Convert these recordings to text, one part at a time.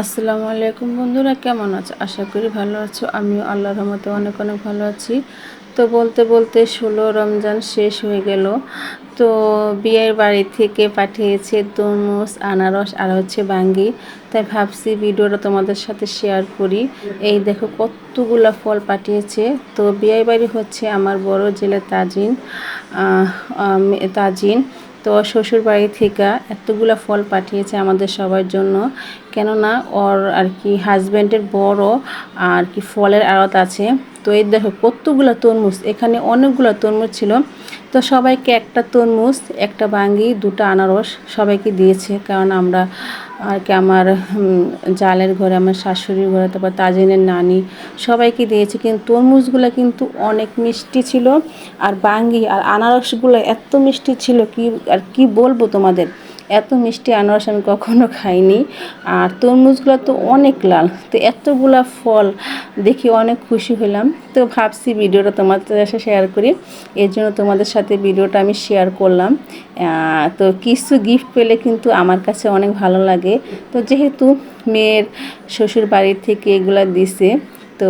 আসসালামু আলাইকুম বন্ধুরা, কেমন আছো? আশা করি ভালো আছো। আমিও আল্লাহ রহমতে অনেক অনেক ভালো আছি। তো বলতে বলতে ষোলো রমজান শেষ হয়ে গেল। তো বিয়ের বাড়ি থেকে পাঠিয়েছে তরমুজ, আনারস আর হচ্ছে বাঙ্গি। তাই ভাবছি ভিডিওটা তোমাদের সাথে শেয়ার করি। এই দেখো কতগুলা ফল পাঠিয়েছে। তো বিয়ের বাড়ি হচ্ছে আমার বড় জেলা তাজিন তাজিন। তো শ্বশুর বাড়ি থেকে এতগুলো ফল পাঠিয়েছে আমাদের সবার জন্য। কেননা ওর আর কি হাজব্যান্ডের বড় আর কি ফলের আড়ত আছে। তো এই দেখো কতগুলো তরমুজ, এখানে অনেকগুলো তরমুজ ছিল। তো সবাইকে একটা তরমুজ, একটা বাঙ্গি, দুটো আনারস সবাইকে দিয়েছে। কারণ আমরা আর কি আমার জালের ঘরে, আমার শাশুড়ির ঘরে, তারপর তাজিনের নানি, সবাইকে দিয়েছি। কিন্তু তরমুজগুলো কিন্তু অনেক মিষ্টি ছিল আর বাঙ্গি আর আনারসগুলো এত মিষ্টি ছিল কি, আর কি বলব তোমাদের? এত মিষ্টি আনারস আমি কখনো খাইনি। আর তরমুজগুলো তো অনেক লাল। তো এতগুলা ফল দেখি অনেক খুশি হলাম। তো ভাবছি ভিডিওটা তোমাদের সাথে শেয়ার করি। এর জন্য তোমাদের সাথে ভিডিওটা আমি শেয়ার করলাম। তো কিছু গিফট পেলে কিন্তু আমার কাছে অনেক ভালো লাগে। তো যেহেতু মেয়ের শ্বশুর বাড়ির থেকে এগুলো দিছে, তো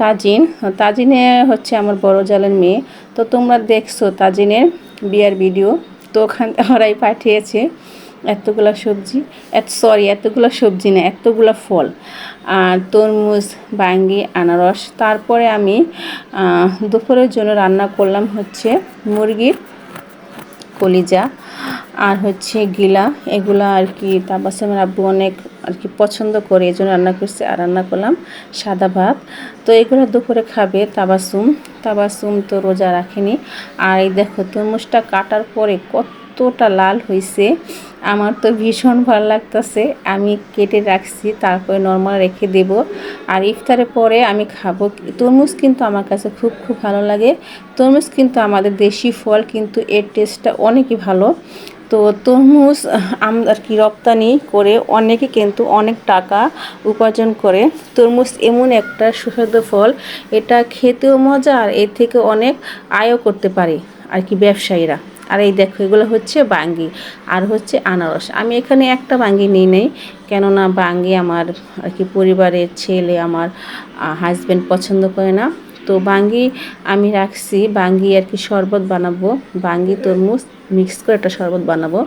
তাজিন তাজিনে হচ্ছে আমার বড় জালের মেয়ে। তো তোমরা দেখছ তাজিনের বিয়ার ভিডিও তো ওখান ওরাই পাঠিয়েছে এতগুলো সবজি। এত সরি এতগুলো সবজি না, এতগুলো ফল। আর তরমুজ, বাঙ্গি, আনারস। তারপরে আমি দুপুরের জন্য রান্না করলাম হচ্ছে মুরগির কলিজা। আর হচ্ছে গিলা, এগুলো আর কি তাবাসমের আব্বু অনেক আর কি পছন্দ করে, এই জন্য রান্না করছে আর রান্না করলাম সাদা ভাত। তো এগুলো দুপুরে খাবে তাবাসুম তাবাসুম তো রোজা রাখেনি। আর এই দেখো তরমুজটা কাটার পরে কতটা লাল হয়েছে আমার তো ভীষণ ভালো লাগতেছে। আমি কেটে রাখছি, তারপরে নর্মাল রেখে দেব। আর ইফতারের পরে আমি খাব তরমুজ কিন্তু আমার কাছে খুব খুব ভালো লাগে। তরমুজ কিন্তু আমাদের দেশি ফল, কিন্তু এর টেস্টটা অনেকই ভালো। তো তরমুজ আর কি রপ্তানি করে অনেকে কিন্তু অনেক টাকা উপার্জন করে। তরমুজ এমন একটা সুস্বাদু ফল, এটা খেতেও মজা আর এর থেকে অনেক আয়ও করতে পারে আর কি ব্যবসায়ীরা। আর এই দেখো, এগুলো হচ্ছে বাঙ্গি আর হচ্ছে আনারস। আমি এখানে একটা বাঙ্গি নিই নেই, কেননা বাঙ্গি আমার আর কি পরিবারের ছেলে আমার হাজব্যান্ড পছন্দ করে না। তো বাঙ্গি আমি রাখছি, বাঙ্গি আর কি শরবত বানাবো। বাঙ্গি, তরমুজ মিক্স করে একটা শরবত বানাবো।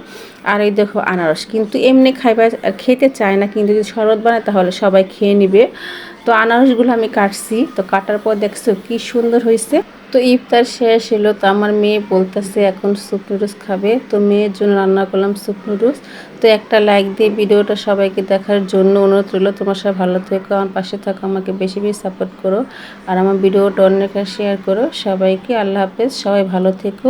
আর এই দেখো আনারস, কিন্তু এমনি খাইবার খেতে চায় না, কিন্তু যদি শরবত বানায় তাহলে সবাই খেয়ে নিবে। তো আনারসগুলো আমি কাটছি, তো কাটার পর দেখছ কি সুন্দর হয়েছে তো ইফতার শেষ হলো তো আমার মেয়ে বলতেছে, এখন সুপ নুডলস খাবে। তো মেয়ের জন্য রান্না করলাম সুপ নুডলস তো একটা লাইক দিয়ে ভিডিওটা সবাইকে দেখার জন্য অনুরোধ রইল, তোমার সবাই ভালো থেকো, আমার পাশে থাকো, আমাকে বেশি বেশি সাপোর্ট করো। আর আমার ভিডিওটা অন্যকে শেয়ার করো। সবাইকে আল্লাহ হাফেজ, সবাই ভালো থেকো।